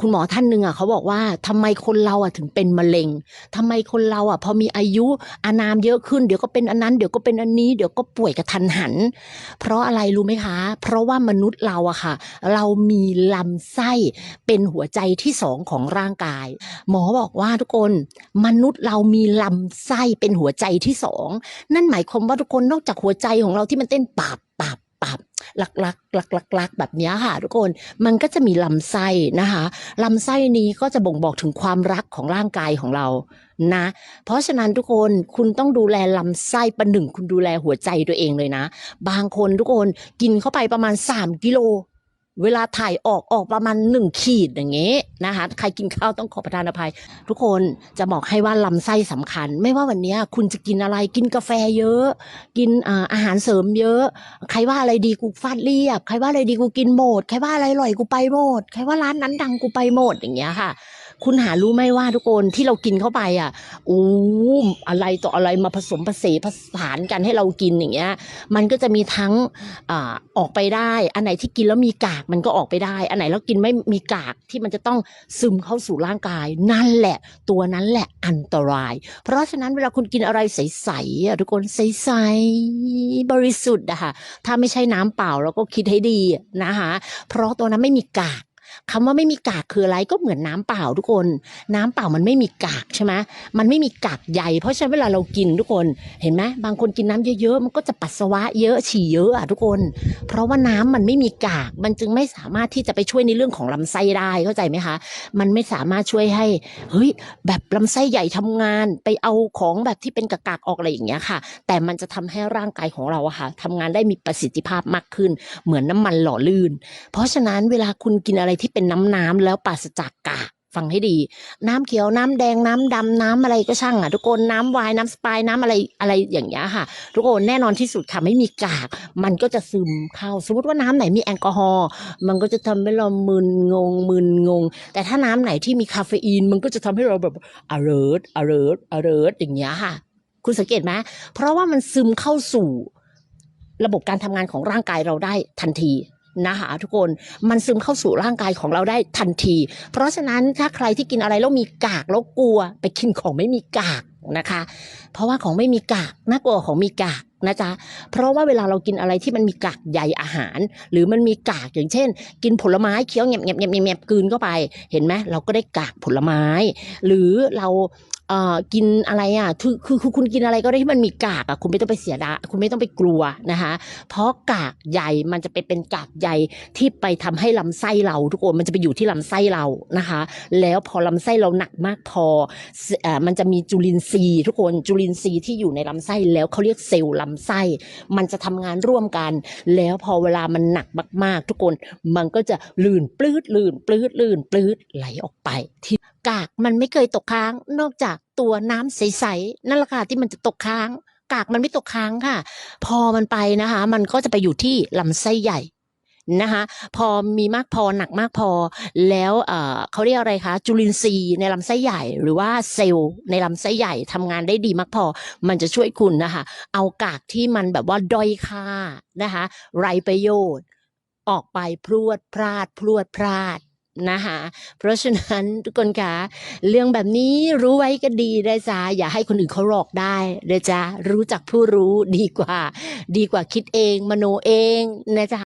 คุณหมอท่านหนึ่งอะเขาบอกว่าทำไมคนเราอะถึงเป็นมะเร็งทำไมคนเราอะพอมีอายุอานามเยอะขึ้น เดี๋ยวก็เป็นอันนั้น เดี๋ยวก็เป็นอันนี้ เดี๋ยวก็ป่วยกระทันหัน เพราะอะไรรู้ไหมคะ เพราะว่ามนุษย์เราอะค่ะ เรามีลำไส้เป็นหัวใจที่สองของร่างกาย หมอบอกว่าทุกคนมนุษย์เรามีลำไส้เป็นหัวใจที่สองนั่นหมายความว่าทุกคนนอกจากหัวใจของเราที่มันเต้นปับปับ ปับหลักๆหลักๆหลักแบบนี้ค่ะทุกคนมันก็จะมีลำไส้นะคะลำไส้นี้ก็จะบ่งบอกถึงความรักของร่างกายของเรานะ เพราะฉะนั้นทุกคนคุณต้องดูแลลำไส้ประหนึ่งคุณดูแลหัวใจตัวเองเลยนะ บางคนทุกคนกินเข้าไปประมาณ 3 กิโล เวลาถ่ายออกออกประมาณหนึ่งขีดอย่างเงี้ยนะคะ ใครกินข้าวต้องขอประทานอภัย ทุกคนจะบอกให้ว่าลำไส้สำคัญ ไม่ว่าวันนี้คุณจะกินอะไรกินกาแฟเยอะ กินอาหารเสริมเยอะ ใครว่าอะไรดีกูฟาดเรียบ ใครว่าอะไรดีกูกินหมด ใครว่าอะไรอร่อยกูไปหมด ใครว่าร้านนั้นดังกูไปหมดอย่างเงี้ยค่ะ คุณหารู้ไหมว่าทุกคนที่เรากินเข้าไปอะอู้อะไรต่ออะไรมาผสมผสมผสานกันให้เรากินอย่างเงี้ย มันก็จะมีทั้งอ่าออกไปได้ อันไหนที่กินแล้วมีกากมันก็ออกไปได้ อันไหนแล้วกินไม่มีกากที่มันจะต้องซึมเข้าสู่ร่างกาย นั่นแหละ ตัวนั้นแหละอันตราย เพราะฉะนั้นเวลาคุณกินอะไรใสๆอะทุกคนใสๆบริสุทธิ์อะค่ะถ้าไม่ใช่น้ำเปล่าเราก็คิดให้ดีนะคะเพราะตัวนั้นไม่มีกาก คำว่าไม่มีกากคืออะไรก็เหมือนน้ำเปล่าทุกคน น้ำเปล่ามันไม่มีกากใช่ไหมมันไม่มีกากใยเพราะฉะนั้นเวลาเรากินทุกคนเห็นไหมบางคนกินน้ำเยอะๆมันก็จะปัสสาวะเยอะฉี่เยอะอะทุกคน เพราะว่าน้ำมันไม่มีกาก มันจึงไม่สามารถที่จะไปช่วยในเรื่องของลำไส้ได้เข้าใจไหมคะ มันไม่สามารถช่วยให้เฮ้ยแบบลำไส้ใหญ่ทำงานไปเอาของแบบที่เป็นกากๆออกอะไรอย่างเงี้ยค่ะ แต่มันจะทำให้ร่างกายของเราอะค่ะทำงานได้มีประสิทธิภาพมากขึ้น เหมือนน้ำมันหล่อลื่น เพราะฉะนั้นเวลาคุณกินอะไรที่ที่เป็นน้ำน้ำๆแล้วปราศจากกากฟังให้ดี น้ำเขียวน้ำแดงน้ำดำน้ำอะไรก็ช่างอะทุกคนน้ำวน์น้ำสไปร์น้ำอะไรอะไรอย่างเงี้ยค่ะ ทุกคนแน่นอนที่สุดค่ะไม่มีกาก มันก็จะซึมเข้า สมมติว่าน้ำไหนมีแอลกอฮอล์มันก็จะทำให้เรามึนงงมึนงง แต่ถ้าน้ำไหนที่มีคาเฟอีนมันก็จะทำให้เราแบบ alert alert alert อย่างเงี้ยค่ะ คุณสังเกตไหมเพราะว่ามันซึมเข้าสู่ระบบการทำงานของร่างกายเราได้ทันที นะคะทุกคนมันซึมเข้าสู่ร่างกายของเราได้ทันที เพราะฉะนั้นถ้าใครที่กินอะไรแล้วมีกากแล้วกลัว ไปกินของไม่มีกากนะคะ เพราะว่าของไม่มีกากน่ากลัวของมีกากนะจ๊ะ เพราะว่าเวลาเรากินอะไรที่มันมีกากใยอาหาร หรือมันมีกากอย่างเช่น กินผลไม้เคี้ยวแงบแงบแงบแงบแงบกืนเข้าไป เห็นไหมเราก็ได้กากผลไม้ หรือเรา เอ่อกินอะไรอะคือคือคุณกินอะไรก็ได้ที่มันมีกากอะคุณไม่ต้องไปเสียดายคุณไม่ต้องไปกลัวนะคะ เพราะกากใยมันจะไปเป็นกากใยที่ไปทำให้ลำไส้เราทุกคนมันจะไปอยู่ที่ลำไส้เรานะคะ แล้วพอลำไส้เราหนักมากพออ่อมันจะมีจุลินทรีย์ทุกคนจุลินทรีย์ที่อยู่ในลำไส้แล้วเขาเรียกเซลล์ลำไส้ มันจะทำงานร่วมกัน แล้วพอเวลามันหนักมาก ๆ ทุกคนมันก็จะลื่นปลื้ดลื่นปลื้ดลื่นปลื้ดไหลออกไปที่ กากมันไม่เคยตกค้าง นอกจากตัวน้ำใสๆนั่นแหละค่ะที่มันจะตกค้าง กากมันไม่ตกค้างค่ะ พอมันไปนะคะ มันก็จะไปอยู่ที่ลำไส้ใหญ่นะคะพอมีมากพอหนักมากพอ แล้วเอ่อเขาเรียกอะไรคะจุลินทรีย์ในลำไส้ใหญ่ หรือว่าเซลล์ในลำไส้ใหญ่ทำงานได้ดีมากพอ มันจะช่วยคุณนะคะเอากากที่มันแบบว่าด้อยค่านะคะไรประโยชน์ ออกไปพรวดพลาดพรวดพลาด นะคะเพราะฉะนั้นทุกคนคะเรื่องแบบนี้รู้ไว้ก็ดีนะจ๊ะอย่าให้คนอื่นเขาหลอกได้นะจ๊ะรู้จักผู้รู้ดีกว่า ดีกว่าคิดเอง มโนเองนะจ๊ะ